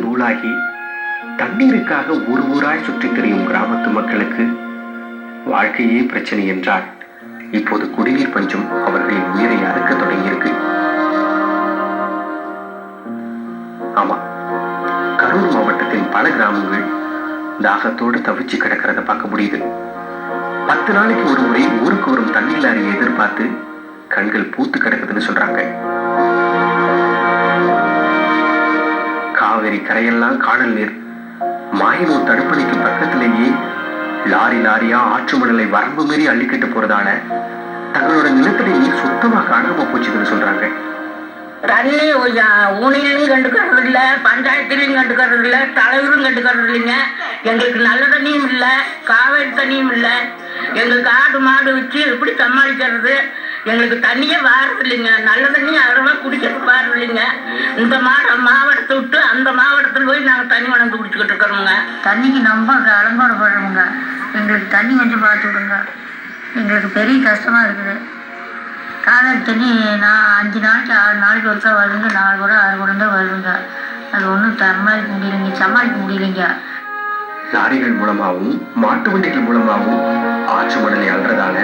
தூளாகி தண்ணீருக்காக ஊர் ஊராய் சுற்றித் திரியும் கிராமத்து மக்களுக்கு வாழ்க்கையே பிரச்சனை என்றால் இப்போது குடிநீர் பஞ்சம் அவர்களின் உயிரை அறுக்க தொடங்கியிருக்கு. ஆமா கரூர் மாவட்டத்தின் பல கிராமங்கள் தாகத்தோடு தவிச்சு கிடக்கிறத பார்க்க முடியுது. பத்து நாளைக்கு ஒரு முறை ஊருக்கு வரும் தண்ணீர் லாரியை எதிர்பார்த்து கண்கள் பூத்து கிடக்குதுன்னு சொல்றாங்க. கரையெல்லாம் காணல் நீர். மாயனூர் தடுப்பணைக்கு பக்கத்திலேயே லாரி லாரியா ஆற்று மணலை வரம்பு மீறி அள்ளிக்கிட்டு போறதால தங்களோட நிலத்தடி நீர் சுத்தமா காணாம போச்சுதுன்னு சொல்றாங்க. தண்ணி ஊனியனும் கண்டுக்கிறது இல்லை பஞ்சாயத்துலையும் கண்டுக்கிறது இல்லை தலைவரும் கண்டுக்கிறது இல்லைங்க. எங்களுக்கு நல்ல தண்ணியும் இல்லை காவேரி தண்ணியும் இல்லை. எங்களுக்கு ஆடு மாடு வச்சு எப்படி சமாளிக்கிறது? எங்களுக்கு தண்ணியே வாரது இல்லைங்க நல்ல தண்ணி அறவா குடிக்கிறது வாரது இல்லைங்க இந்த மாட மாவட்டத்தை விட்டு அந்த மாவட்டத்தில் போய் நாங்கள் தண்ணி வளர்ந்து குடிச்சுக்கிட்டு இருக்கிறோங்க தண்ணிக்கு ரொம்ப அலம்பாடு படுறோங்க எங்களுக்கு தண்ணி கொஞ்சம் பார்த்து விடுங்க. எங்களுக்கு பெரிய கஷ்டமாக இருக்குது. காவேரி தண்ணி நான் அஞ்சு நாளைக்கு ஆறு நாளைக்கு ஒருக்கா வருதுங்க. நாலு கூட ஆறு கூட தான் வருதுங்க. அது ஒன்றும் சமாளிக்க முடியலைங்க சமாளிக்க முடியலைங்க. லாரிகள் மூலமாகவும் மாட்டு வண்டிகள் மூலமாகவும் ஆற்று மணலை அல்றதால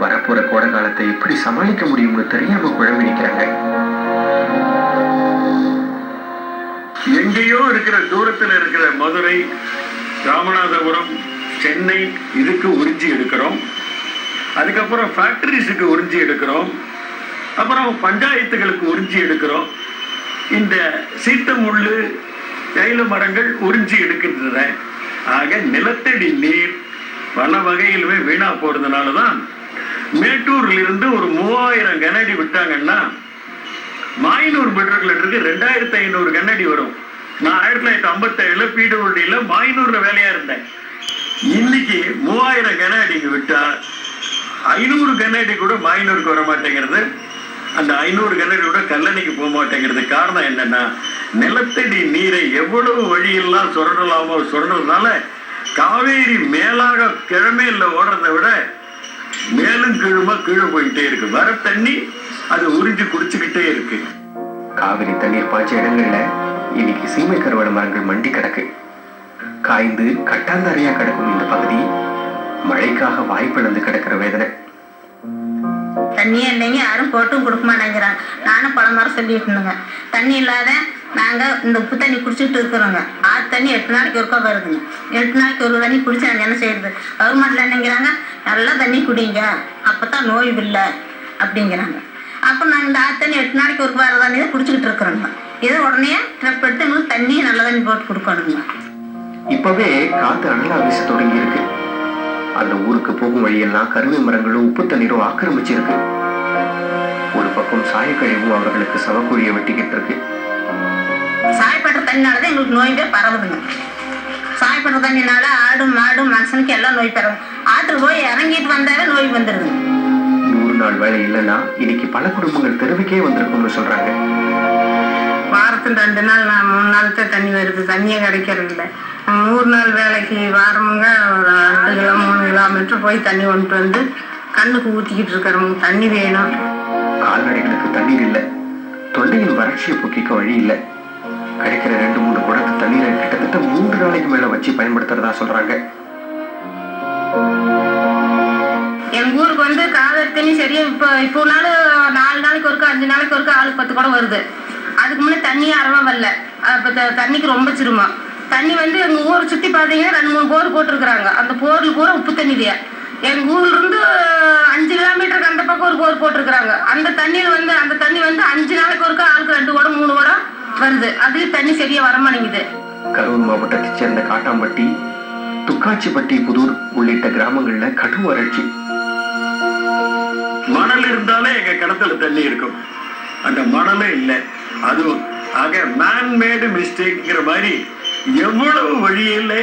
வரப்போற கோடை காலத்தை எப்படி சமாளிக்க முடியும்னு தெரியாம குழம்பி எங்கேயோ இருக்கிற தூரத்துல இருக்கிற மதுரை ராமநாதபுரம் சென்னை இதுக்கு உறிஞ்சி எடுக்கிறோம். அதுக்கப்புறம் ஃபேக்டரிஸுக்கு உறிஞ்சி எடுக்கிறோம். அப்புறம் பஞ்சாயத்துகளுக்கு உறிஞ்சி எடுக்கிறோம். இந்த சீத்த முள்ளு தைல மரங்கள் உறிஞ்சி எடுக்கின்றன. ஆக நிலத்தடி நீர் பல வகையிலுமே வீணா போறதுனால தான் மேட்டூர்ல இருந்து ஒரு மூவாயிரம் கனஅடி விட்டாங்கன்னா மாயனூர் பெட்ரோல் ரெண்டாயிரத்தி ஐநூறு கண்ணாடி வரும். நான் ஆயிரத்தி தொள்ளாயிரத்தி ஐம்பத்தேழுல பிடபிள்யூடியில மாயனூர்ல வேலையா இருந்தேன். இன்னைக்கு மூவாயிரம் கண்ணாடிங்க விட்டா ஐநூறு கண்ணாடி கூட மாயனூருக்கு வர மாட்டேங்கிறது. அந்த ஐநூறு கண்ணாடி கூட கல்லணைக்கு போக மாட்டேங்கிறது காரணம் என்னன்னா நிலத்தடி நீரை எவ்வளவு வழியெல்லாம் சுரண்டலாமோ சுரண்டதுனால காவேரி மேலாக கிழமையில ஓடுறதை விட மேலும் கீழுமா கீழே போயிட்டே இருக்கு. வர தண்ணி அது உறிஞ்சு குடிச்சுக்கிட்டே இருக்கு. காவிரி தண்ணீர் பாய்ச்ச இடங்கள்ல இன்னைக்கு சீமை கருவாடு மரங்கள் மண்டி கிடக்கு. காய்ந்து கட்டாந்தரையா கிடக்கும் இந்த பகுதி மழைக்காக வாய்ப்பிழந்து கிடக்கிற வேதனை. தண்ணியே இல்லைங்க யாரும் போட்டும் கொடுக்க மாட்டேங்கிறாங்க. நானும் பல முறை சொல்லிட்டு இருந்தேங்க. தண்ணி இல்லாத நாங்கள் இந்த உப்பு தண்ணி குடிச்சிட்டு இருக்கிறோங்க. ஆறு தண்ணி எட்டு நாளைக்கு ஒருக்கா வருதுங்க. எட்டு நாளைக்கு ஒரு தண்ணி குடிச்சு நாங்கள் என்ன செய்யறது? கவர்மெண்ட்ல என்னங்கிறாங்க? நல்லா தண்ணி குடிங்க. அப்போ தான் நோய் இல்லை. அப்படிங்கிறாங்க. அப்போ நாங்கள் இந்த ஆறு தண்ணி எட்டு நாளைக்கு ஒருக்கா வர தண்ணி தான் குடிச்சிக்கிட்டு இருக்கிறோங்க. இதை உடனே ட்ரெப் எடுத்து எங்களுக்கு தண்ணி நல்ல தண்ணி போட்டு கொடுக்கணுங்க. இப்பவே காத்து அனலா வீச தொடங்கி இருக்கு. அந்த ஊருக்கு போகும் வழியெல்லாம் கருவை மரங்களும் உப்பு தண்ணீரும் ஆக்கிரமிச்சிருக்கு. ஒரு பக்கம் சாயக்கழிவும் அவர்களுக்கு சவக்கூலியை வெட்டிக்கிட்டு இருக்கு. சாயப்பட்ட தண்ணினால தான் எங்களுக்கு நோய்வே பரவுதுங்க. சாயப்பட்ட தண்ணினால ஆடு மாடு மனுஷனுக்கு எல்லாம் நோய் பரவும் ஆற்றுல போய் இறங்கிட்டு வந்தாலே நோய் வந்துடுது நூறு நாள் வேலை இல்லைன்னா இன்னைக்கு பல குடும்பங்கள் தெருவுக்கே வந்திருக்கும்னு சொல்றாங்க. வாரத்தில் ரெண்டு நாள் நான் மூணு நாள் தான் தண்ணி வருது. தண்ணியே கிடைக்கிறது இல்லை. நூறு நாள் வேலைக்கு வாரமுங்க ஒரு ரெண்டு கிலோ மூணு கிலோமீட்டர் போய் தண்ணி கொண்டு வந்து கண்ணுக்கு ஊற்றிக்கிட்டு இருக்கிறவங்க தண்ணி வேணும். கால்நடைகளுக்கு தண்ணீர் இல்லை. தொண்டையின் வறட்சியை போக்கிக்க வழி இல்லை. கிடைக்கிற ரெண்டு மூணு குடத்து தண்ணீரை கிட்டத்தட்ட மூன்று நாளைக்கு மேல வச்சு பயன்படுத்துறதா சொல்றாங்க. எங்க ஊருக்கு வந்து காவேரி தண்ணி சரியா இப்போ இப்போ நாள் நாலு நாளைக்கு ஒருக்கா அஞ்சு நாளைக்கு ஒருக்கா ஆளுக்கு பத்து குடம் வருது. அதுக்கு முன்னே தண்ணியே அறவா வரல. அப்போ தண்ணிக்கு ரொம்ப சிரமம். தண்ணி வந்து எங்க ஊரை சுற்றி பார்த்தீங்கன்னா ரெண்டு மூணு போர் போட்டிருக்கிறாங்க. அந்த போரில் பூரா உப்பு தண்ணி தான் எங்க ஊர்ல இருந்து அஞ்சு கிலோமீட்டருக்கு அந்த பக்கம் ஒரு போர் போட்டிருக்கிறாங்க. அந்த தண்ணியில் வந்து அந்த தண்ணி வந்து அஞ்சு நாளைக்கு ஒருக்கா ஆளுக்கு ரெண்டு குடம் மூணு குடம் வருது. அது தண்ணி சரியா வர மாட்டேங்குது கரூர் மாவட்டத்தைச் சேர்ந்த காட்டாம்பட்டி துக்காச்சிப்பட்டி புதூர் உள்ளிட்ட கிராமங்கள்ல கடும் வறட்சி. மணல் இருந்தாலே எங்க கிணத்துல தண்ணி இருக்கும். அந்த மணலே இல்லை. அதுவும் ஆக மேன்மேடு மிஸ்டேக்ங்கிற மாதிரி எவ்வளவு வழியில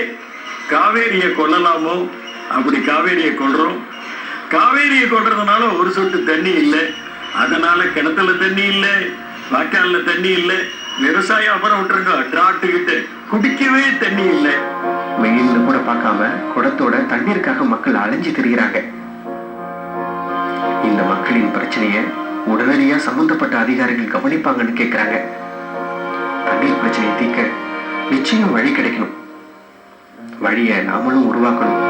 காவேரியை கொல்லலாமோ அப்படி காவேரியை கொல்றோம். காவேரியை கொல்றதுனால ஒரு சொட்டு தண்ணி இல்லை. அதனால கிணத்துல தண்ணி இல்லை. வாய்க்கால்ல தண்ணி இல்லை. விவசாயம் அப்புறம் விட்டுருங்க டிராட்டுக்கிட்டு குடிக்கவே தண்ணி இல்லை. வெயில்னு கூட பார்க்காம குடத்தோட தண்ணீருக்காக மக்கள் அலைஞ்சு திரிகிறாங்க இந்த மக்களின் பிரச்சனைய உடனடியா சம்பந்தப்பட்ட அதிகாரிகள் கவனிப்பாங்கன்னு கேக்குறாங்க. தண்ணீர் பிரச்சனையை தீர்க்க நிச்சயம் வழி கிடைக்கணும். வழியை நாமளும் உருவாக்கணும்.